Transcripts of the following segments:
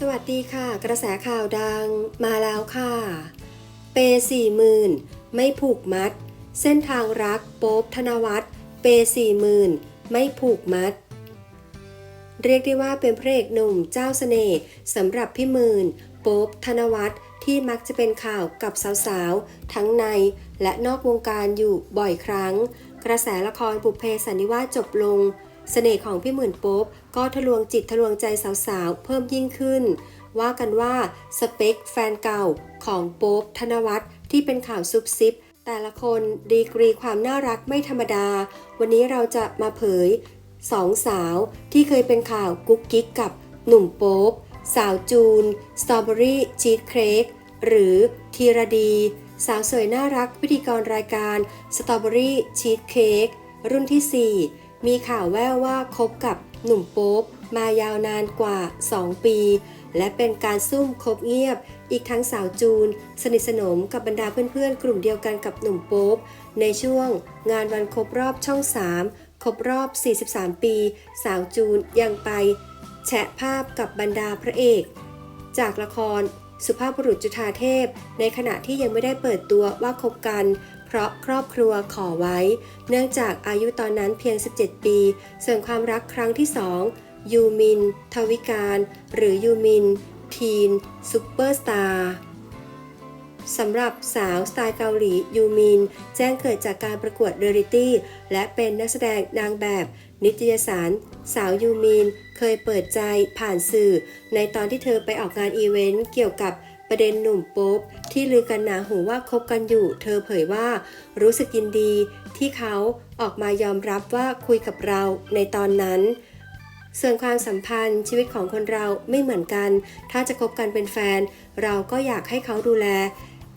สวัสดีค่ะ กระแสข่าวดังมาแล้วค่ะ เปสี่หมื่นไม่ผูกมัด เส้นทางรักโป๊บธนวัฒน์เปสี่หมื่นไม่ผูกมัด เรียกได้ว่าเป็นพระเอกหนุ่มเจ้าเสน่ห์สำหรับพี่หมื่นโป๊บธนวัฒน์ที่มักจะเป็นข่าวกับสาวๆ ทั้งในและนอกวงการอยู่บ่อยครั้ง กระแสละครบุพเพสันนิวาสจบลง เสน่ห์ของพี่หมื่นโป๊บก็ทะลวงจิตทะลวงใจสาวๆ เพิ่มยิ่งขึ้น ว่ากันว่าสเปคแฟนเก่าของโป๊บธนวัฒน์ที่เป็นข่าวซุบซิบ แต่ละคนดีกรีความน่ารักไม่ธรรมดา วันนี้เราจะมาเผยสองสาวที่เคยเป็นข่าวกุ๊กกิ๊กกับหนุ่มโป๊บสาวจูน สตรอเบอรี่ชีสเค้กหรือธีรดี สาวสวยน่ารักพิธีกรรายการสตรอเบอรี่ชีสเค้กรุ่นที่ 4 มีข่าวแววว่าคบกับหนุ่มโป๊บมายาวนานกว่า 2 ปี และเป็นการซุ่มคบเงียบ อีกทั้งสาวจูน สนิทสนมกับบรรดาเพื่อนๆ กลุ่มเดียวกันกับหนุ่มโป๊บในช่วง งานวันครบรอบช่อง 3 ครบรอบ 43 ปี สาวจูนยังไป แชะภาพกับบรรดาพระเอก จากละครสุภาพบุรุษจุฑาเทพ ในขณะที่ยังไม่ได้เปิดตัวว่าคบกัน ราะครอบครัวขอไว้ เนื่องจากอายุตอนนั้นเพียง 17 ปี ส่วนความรักครั้งที่ 2 ยูมิน ทวิการ หรือยูมิน ทีนซูเปอร์สตาร์สำหรับสาวสไตล์เกาหลียูมิน แจ้งเกิดจากการประกวดเรียลิตี้ และเป็นนักแสดงนางแบบ นิตยสาร สาวยูมิน เคยเปิดใจผ่านสื่อ ในตอนที่เธอไปออกงานอีเวนต์เกี่ยวกับ ประเด็นหนุ่มโป๊บที่ลือกันหนาหูว่าคบกันอยู่ เธอเผยว่ารู้สึกยินดีที่เขาออกมายอมรับว่าคุยกับเราในตอนนั้น ส่วนความสัมพันธ์ชีวิตของคนเราไม่เหมือนกัน ถ้าจะคบกันเป็นแฟน เราก็อยากให้เขาดูแล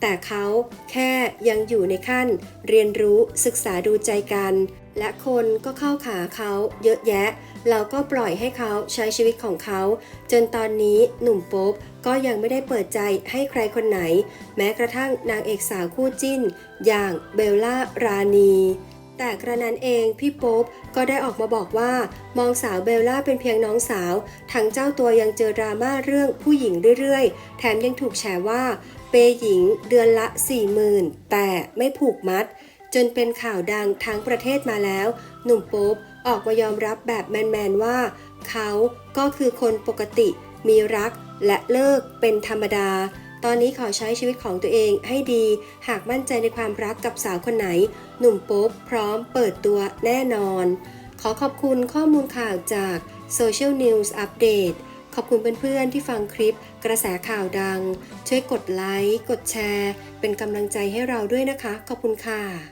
แต่เขาแค่ยังอยู่ในขั้น เรียนรู้ศึกษาดูใจกัน และคนก็เข้าขาเขาเยอะแยะ เราก็ปล่อยให้เขาใช้ชีวิตของเขา จนตอนนี้หนุ่มป๊บก็ยังไม่ได้เปิดใจให้ใครคนไหน แม้กระทั่งนางเอกสาวคู่จิ้น อย่างเบลล่ารานี แต่กระนั้นเองพี่โป๊บก็ได้ออกมาบอกว่า มองสาวเบลล่าเป็นเพียงน้องสาวทั้งเจ้าตัวยังเจอดราม่าเรื่องผู้หญิงเรื่อยๆ แถมยังถูกแฉว่า เปยหญิงเดือนละ 40,000 แต่ไม่ผูกมัด จนเป็นข่าวดังทั้งประเทศมาแล้ว หนุ่มโป๊บออกมายอมรับแบบแมนๆว่า เขาก็คือคนปกติ มีรักและเลิกเป็นธรรมดา ตอนนี้ขอใช้ชีวิตของตัวเองให้ดี หากมั่นใจในความรักกับสาวคนไหน หนุ่มโป๊บพร้อมเปิดตัวแน่นอน ขอขอบคุณข้อมูลข่าวจาก Social News Update ขอบคุณเพื่อนๆที่ฟังคลิปกระแสข่าวดัง ช่วยกดไลค์ กดแชร์ เป็นกำลังใจให้เราด้วยนะคะ ขอบคุณค่ะ